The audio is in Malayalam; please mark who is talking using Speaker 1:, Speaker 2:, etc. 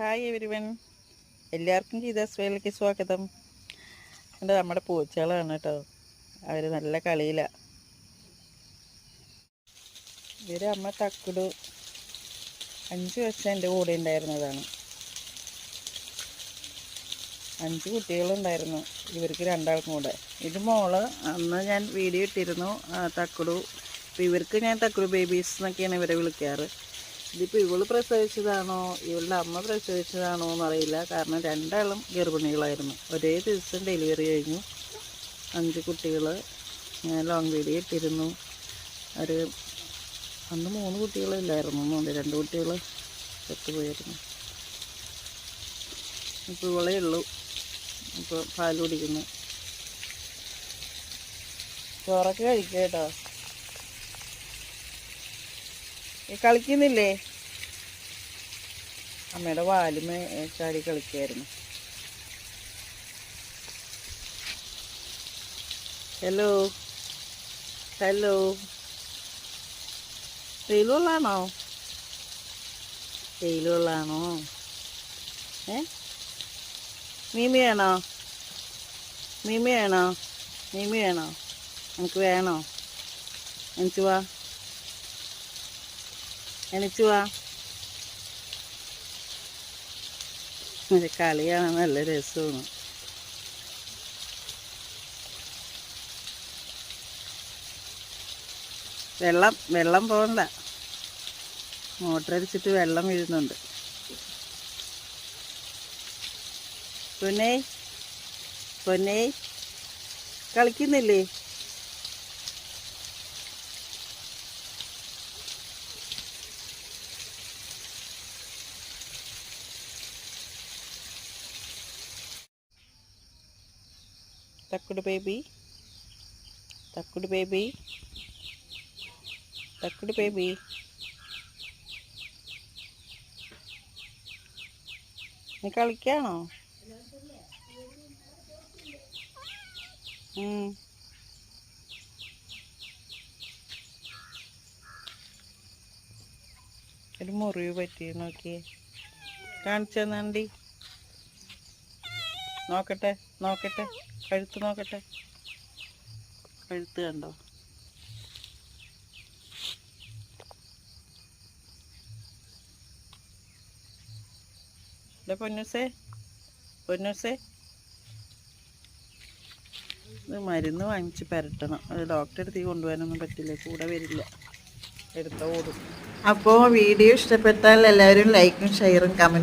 Speaker 1: ഹായ് എവരിവൻ എല്ലാവർക്കും ഗീതാസ് വേലയ്ക്ക് സ്വാഗതം. എന്റെ നമ്മുടെ പൂച്ചകളാണ് കേട്ടോ. അവർ നല്ല കളിയിലാണ് ഇവർ അമ്മ തക്കുടു അഞ്ച് വർഷം എന്റെ കൂടെ ഉണ്ടായിരുന്നതാണ്. അഞ്ച് കുട്ടികളുണ്ടായിരുന്നു. ഇവർക്ക് രണ്ടാൾക്കും കൂടെ. ഇത് മോൾ അന്ന് ഞാൻ വീഡിയോ ഇട്ടിരുന്നു തക്കിടു. ഇവർക്ക് ഞാൻ തക്കുടു ബേബീസ് എന്നൊക്കെയാണ് ഇവരെ വിളിക്കാറ്. ഇതിപ്പോൾ ഇവൾ പ്രസവിച്ചതാണോ? ഇവളുടെ അമ്മ പ്രസവിച്ചതാണോ എന്നറിയില്ല. കാരണം രണ്ടാളും ഗർഭിണികളായിരുന്നു. ഒരേ ദിവസം ഡെലിവറി കഴിഞ്ഞു. അഞ്ച് കുട്ടികൾ ഞാൻ ലോങ് വീഡിയോ ഇട്ടിരുന്നു. ഒരു അന്ന് മൂന്ന് കുട്ടികളില്ലായിരുന്നു. മൂന്ന് രണ്ട് കുട്ടികൾ ചത്തുപോയായിരുന്നു ഇപ്പോൾ ഇവളേ ഉള്ളൂ. ഇപ്പോൾ പാൽ കുടിക്കുന്നു. ചോറൊക്കെ കഴിക്കുക കേട്ടോ. ഈ കളിക്കുന്നില്ലേ? അമ്മയുടെ വാലുമേ ചാടി കളിക്കായിരുന്നു. ഹലോ ഹലോ വെയിലുള്ളാണോ വെയിലുള്ളാണോ ഏ? മീമിയാണോ? മീമിയാണോ? മീമിയാണോ? എനിക്ക് വേണോ? എനിക്ക് വാ എണിച്ചു ഒരു കളിയാണ് നല്ല രസമാണ്. വെള്ളം വെള്ളം പോകണ്ട മോട്ടർ അടിച്ചിട്ട് വെള്ളം വീഴുന്നുണ്ട്. പൊന്നേ പൊന്നേ കളിക്കുന്നില്ലേ? തക്കുട് ബേബി തക്കുട് ബേബി തക്കുട് ബേബി നീ കളിക്കാണോ. ഒരു മുറിവ് പറ്റി നോക്കിയേ. കാണിച്ചു തന്നാണ്ടി നോക്കട്ടെ നോക്കട്ടെ. കഴുത്ത് നോക്കട്ടെ. കഴുത്ത് കണ്ടോ? അല്ലേ പൊന്നൂസേ പൊന്നൂസേ. ഇത് മരുന്ന് വാങ്ങിച്ച് പരട്ടണം. അത് ഡോക്ടറെ അടുത്ത് കൊണ്ടുപോകാനൊന്നും പറ്റില്ല. കൂടെ വരില്ല. എടുത്ത ഓടും അപ്പോൾ വീഡിയോ ഇഷ്ടപ്പെട്ടാൽ എല്ലാവരും ലൈക്കും ഷെയറും കമന്റും